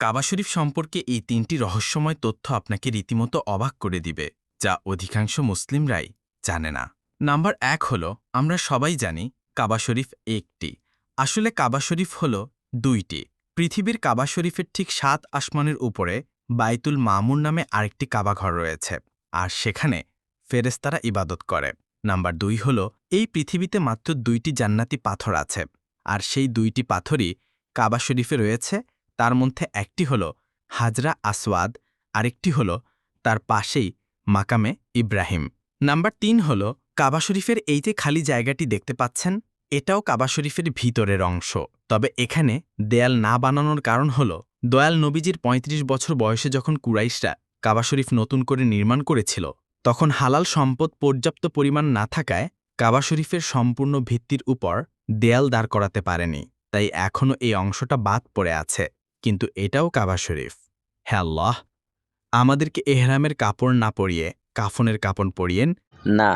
কাবা শরীফ সম্পর্কে এই তিনটি রহস্যময় তথ্য আপনাকে রীতিমতো অবাক করে দিবে, যা অধিকাংশ মুসলিমরাই জানে না। নাম্বার এক হল, আমরা সবাই জানি কাবা শরীফ একটি। আসলে কাবা শরীফ হল দুইটি। পৃথিবীর কাবা শরীফের ঠিক সাত আসমানের উপরে বাইতুল মামুর নামে আরেকটি কাবাঘর রয়েছে, আর সেখানে ফেরেস্তারা ইবাদত করে। নাম্বার দুই হল, এই পৃথিবীতে মাত্র দুইটি জান্নাতি পাথর আছে, আর সেই দুইটি পাথরই কাবা শরীফে রয়েছে মধ্যে একটি হল হাজরা আসওয়াদ, আরেকটি হল তার পাশেই মাকামে ইব্রাহিম। নাম্বার তিন হল কাবা শরীফের এই যে খালি জায়গাটি দেখতে পাচ্ছেন, এটাও কাবা শরীফের ভিতরের অংশ। তবে এখানে দেয়াল না বানানোর কারণ হল দয়াল নবীজির ৩৫ বছর বয়সে যখন কুরাইশরা কাবা শরীফ নতুন করে নির্মাণ করেছিল, তখন হালাল সম্পদ পর্যাপ্ত পরিমাণ না থাকায় কাবা শরীফের সম্পূর্ণ ভিত্তির উপর দেয়াল দাঁড় করাতে পারেনি। তাই এখনও এই অংশটা বাদ পড়ে আছে। কিন্তু এটাও কাবা শরীফ। হ্যাঁ আল্লাহ, আমাদেরকে এহরামের কাপড় না পরিয়ে কাফনের কাপড় পরিয়েন? না।